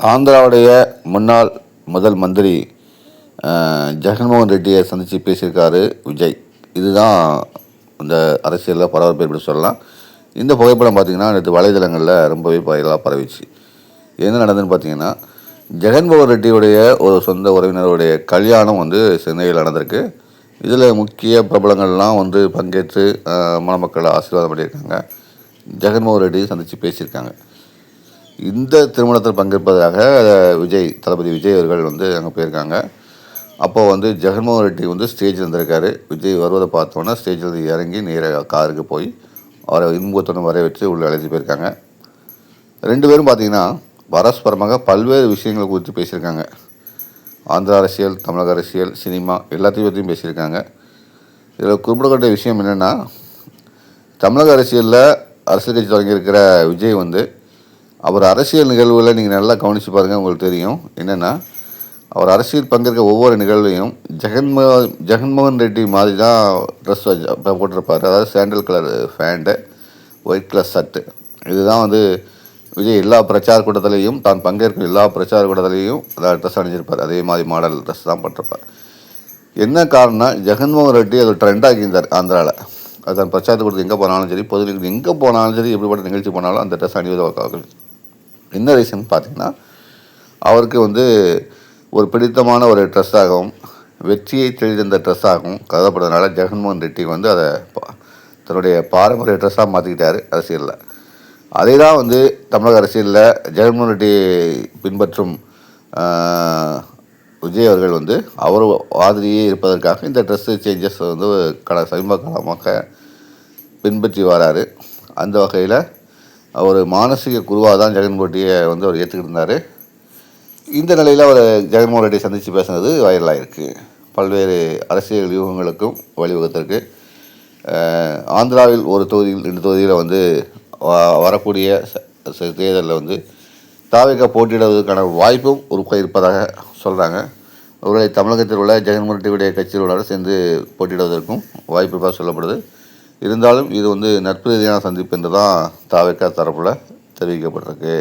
ஆந்திராவுடைய முன்னாள் முதல் மந்திரி ஜெகன்மோகன் ரெட்டியை சந்தித்து பேசியிருக்காரு விஜய். இதுதான் இந்த அரசியலில் பரபரப்பு ஏற்பட்டு சொல்லலாம். இந்த புகைப்படம் பார்த்தீங்கன்னா நேற்று வலைதளங்களில் ரொம்பவே பயிலாக பரவிச்சு. என்ன நடந்ததுன்னு பார்த்தீங்கன்னா ஜெகன்மோகன் ரெட்டியுடைய ஒரு சொந்த உறவினருடைய கல்யாணம் வந்து சென்னையில் நடந்திருக்கு. இதில் முக்கிய பிரபலங்கள்லாம் வந்து பங்கேற்று மணமக்களை ஆசீர்வாதம் பண்ணியிருக்காங்க. ஜெகன்மோகன் ரெட்டியை சந்தித்து பேசியிருக்காங்க. இந்த திருமணத்தில் பங்கேற்பதாக விஜய் தளபதி விஜய் அவர்கள் வந்து அங்கே போயிருக்காங்க. அப்போது வந்து ஜெகன்மோகன் ரெட்டி வந்து ஸ்டேஜில் இருந்திருக்காரு. விஜய் வருவதை பார்த்தோன்னா ஸ்டேஜில் இருந்து இறங்கி நேராக காருக்கு போய் அவரை இன்பத்துடன் வச்சு உள்ளே அழைச்சி போயிருக்காங்க. ரெண்டு பேரும் பார்த்தீங்கன்னா பரஸ்பரமாக பல்வேறு விஷயங்களை குறித்து பேசியிருக்காங்க. ஆந்திர அரசியல் தமிழக அரசியல் சினிமா எல்லாத்தையும் பற்றியும் பேசியிருக்காங்க. இதில் குறிப்பிடப்பட்ட விஷயம் என்னென்னா தமிழக அரசியலில் அரசியல் கட்சி தொடங்கியிருக்கிற விஜய் வந்து அவர் அரசியல் நிகழ்வுகளை நீங்கள் நல்லா கவனித்து பாருங்கள் உங்களுக்கு தெரியும். என்னென்னா அவர் அரசியல் பங்கேற்க ஒவ்வொரு நிகழ்வையும் ஜெகன்மோ ஜெகன்மோகன் ரெட்டி மாதிரி தான் ட்ரெஸ் போட்டிருப்பார். அதாவது sandal colour pant white colour shirt இதுதான் வந்து விஜய் எல்லா பிரச்சார கூட்டத்திலையும் தான் பங்கேற்கும் எல்லா பிரச்சார கூட்டத்திலையும் அதாவது ட்ரெஸ் அணிஞ்சிருப்பார். அதே மாதிரி மாடல் ட்ரெஸ் தான் போட்டிருப்பார். என்ன காரணம்னா ஜெகன்மோகன் ரெட்டி அது ட்ரெண்டாகி இருந்தார் ஆந்திராவில் அது தான் பிரச்சாரத்தை கொடுத்து எங்கே போனாலும் சரி பொது எங்கே போனாலும் சரி எப்படிப்பட்ட நிகழ்ச்சி போனாலும் அந்த ட்ரெஸ் அணிவதாக என்ன ரீசன் பார்த்தீங்கன்னா அவருக்கு வந்து ஒரு பிடித்தமான ஒரு ட்ரெஸ்ஸாகவும் வெற்றியை தெளிந்த ட்ரெஸ்ஸாகவும் கருதப்படுறதுனால ஜெகன்மோகன் ரெட்டி வந்து அதை தன்னுடைய பாரம்பரிய ட்ரெஸ்ஸாக மாற்றிக்கிட்டார் அரசியலில். அதே தான் வந்து தமிழக அரசியலில் ஜெகன்மோகன் ரெட்டி பின்பற்றும் விஜய் அவர்கள் வந்து அவர் மாதிரியே இருப்பதற்காக இந்த ட்ரெஸ்ஸு சேஞ்சஸ் வந்து கட சமீப காலமாக பின்பற்றி வராரு. அந்த வகையில் ஒரு மானசீக குருவாக தான் ஜெகன்மோட்டியை வந்து அவர் ஏற்றுக்கிட்டு இருந்தார் இந்த நிலையில் அவர் ஜெகன்மோகன் ரெட்டி சந்தித்து பேசுனது வைரலாக இருக்குது பல்வேறு அரசியல் வியூகங்களுக்கும் வழிவகுத்திருக்கு. ஆந்திராவில் ஒரு தொகுதியில் ரெண்டு தொகுதியில் வந்து வ- வரக்கூடிய தேர்தலில் வந்து தாவிக போட்டியிடுவதற்கான வாய்ப்பும் உருவாக இருப்பதாக சொல்கிறாங்க ஒருவேளை தமிழகத்தில் உள்ள ஜெகன்மோகன் ரெட்டியுடைய கட்சியில் சேர்ந்து போட்டியிடுவதற்கும் வாய்ப்பு இருப்பதாக சொல்லப்படுது. இருந்தாலும் இது வந்து நட்பு ரீதியான சந்திப்பு என்று தான் தாவிக தரப்பில் தெரிவிக்கப்பட்டிருக்கு.